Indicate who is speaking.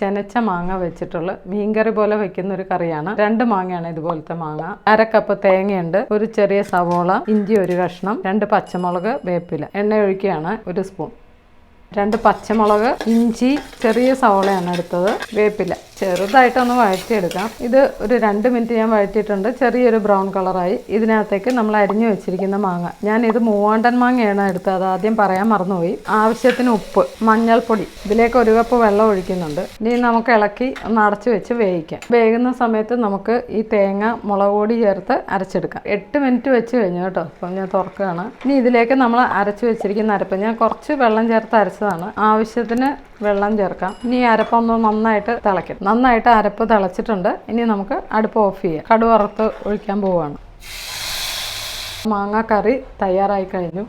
Speaker 1: ചെനച്ച മാങ്ങ വെച്ചിട്ടുള്ള മീൻകറി പോലെ വെക്കുന്ന ഒരു കറിയാണ്. രണ്ട് മാങ്ങയാണ് ഇതുപോലത്തെ മാങ്ങ. അര കപ്പ് തേങ്ങയുണ്ട് ഒരു ചെറിയ സവോള ഇഞ്ചി ഒരു കഷ്ണം രണ്ട് പച്ചമുളക് വേപ്പില. എണ്ണ ഒഴിക്കുകയാണ് ഒരു സ്പൂൺ രണ്ട് പച്ചമുളക് ഇഞ്ചി ചെറിയ സവോളയാണ് എടുത്തത് വേപ്പില. ചെറുതായിട്ടൊന്ന് വഴറ്റിയെടുക്കാം. ഇത് ഒരു രണ്ട് മിനിറ്റ് ഞാൻ വഴറ്റിയിട്ടുണ്ട്. ചെറിയൊരു ബ്രൗൺ കളറായി. ഇതിനകത്തേക്ക് നമ്മൾ അരിഞ്ഞു വെച്ചിരിക്കുന്ന മാങ്ങ. ഞാൻ ഇത് മൂവാണ്ടൻ മാങ്ങയാണ് എടുത്തത്. അത് ആദ്യം പറയാൻ മറന്നുപോയി. ആവശ്യത്തിന് ഉപ്പ് മഞ്ഞൾപ്പൊടി. ഇതിലേക്ക് ഒരു കപ്പ് വെള്ളം ഒഴിക്കുന്നുണ്ട്. ഇനി നമുക്ക് ഇളക്കി ഒന്ന് അടച്ചു വെച്ച് വേവിക്കാം. വേകുന്ന സമയത്ത് നമുക്ക് ഈ തേങ്ങ മുളക് പൊടി ചേർത്ത് അരച്ചെടുക്കാം. എട്ട് മിനിറ്റ് വെച്ച് കഴിഞ്ഞു കേട്ടോ. അപ്പം ഞാൻ തുറക്കുകയാണ്. ഇനി ഇതിലേക്ക് നമ്മൾ അരച്ചു വെച്ചിരിക്കുന്ന അരപ്പ്. ഞാൻ കുറച്ച് വെള്ളം ചേർത്ത് അരച്ചതാണ്. ആവശ്യത്തിന് വെള്ളം ചേർക്കാം. ഇനി അരപ്പൊന്ന് നന്നായിട്ട് തിളയ്ക്കും. നന്നായിട്ട് അരപ്പ് തിളച്ചിട്ടുണ്ട്. ഇനി നമുക്ക് അടുപ്പ് ഓഫ് ചെയ്യാം. കടുവറുത്ത് ഒഴിക്കാൻ പോവുകയാണ് കറി തയ്യാറായി കഴിഞ്ഞു.